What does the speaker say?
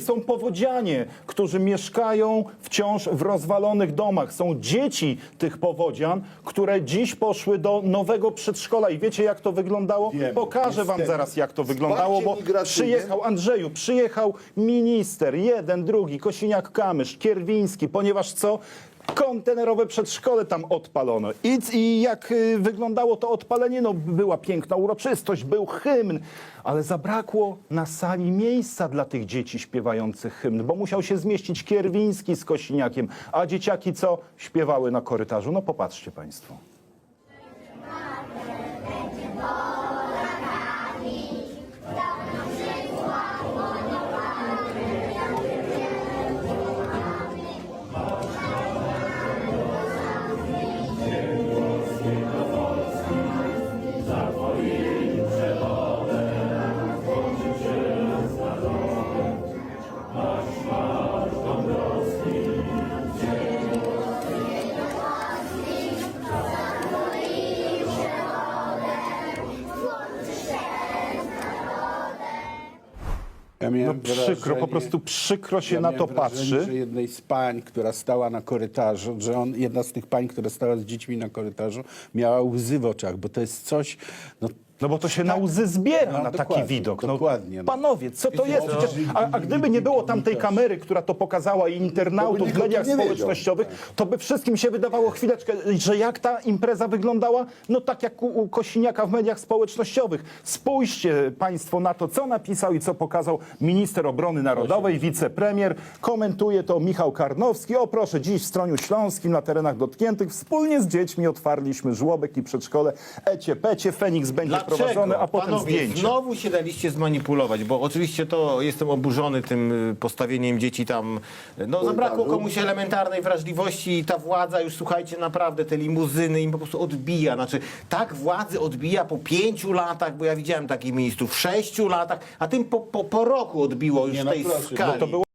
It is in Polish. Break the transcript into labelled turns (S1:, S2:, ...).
S1: Są powodzianie, którzy mieszkają wciąż w rozwalonych domach. Są dzieci tych powodzian, które dziś poszły do nowego przedszkola. I wiecie, jak to wyglądało?
S2: Wiem,
S1: Pokażę wam
S2: niestety.
S1: zaraz, jak to wyglądało, bo przyjechał Andrzeju, przyjechał minister, jeden, drugi, Kosiniak-Kamysz, Kierwiński, ponieważ co? Kontenerowe przedszkole tam odpalono. I, I jak y, wyglądało to odpalenie? No była piękna uroczystość, był hymn, ale zabrakło na sali miejsca dla tych dzieci śpiewających hymn, bo musiał się zmieścić Kierwiński z Kosiniakiem, a dzieciaki co? Śpiewały na korytarzu. No popatrzcie państwo.
S2: Ja
S1: No przykro, po prostu przykro się
S2: ja
S1: na to
S2: wrażenie,
S1: patrzy.
S2: że jednej z pań, która stała na korytarzu, że on, jedna z tych pań, która stała z dziećmi na korytarzu, miała łzy w oczach, bo to jest coś, no,
S1: No bo to się na łzy zbiera
S2: No,
S1: na taki
S2: dokładnie,
S1: widok. No,
S2: dokładnie, no.
S1: Panowie, co to jest? Przecież, a, a gdyby nie było tam tej kamery, która to kamerała i internautów w
S2: nikt o tym
S1: mediach
S2: nie wiedział.
S1: społecznościowych, to by wszystkim się wydawało chwileczkę, że jak ta impreza wyglądała? No tak jak u, u Kosiniaka w mediach społecznościowych. Spójrzcie państwo na to, co napisał i co pokazał minister obrony narodowej, wicepremier. Komentuje to Michał Karnowski. O proszę, dziś w Stroniu Śląskim na terenach dotkniętych wspólnie z dziećmi otwarliśmy żłobek i przedszkole Ecie Pecie. Feniks będzie prowadzony, a potem
S3: Panowie,
S1: zdjęcie.
S3: znowu się daliście zmanipulować, bo oczywiście to jestem oburzony tym y, postawieniem dzieci tam. No zabrakło komuś elementarnej wrażliwości i ta władza już słuchajcie, naprawdę te limuzyny im po prostu odbija. Znaczy tak władzy odbija po pięciu latach, bo ja widziałem takich ministrów, w sześciu latach, a tym po, po, po roku odbiło już
S2: Nie, no
S3: tej
S2: proszę, no
S3: skali.
S1: to było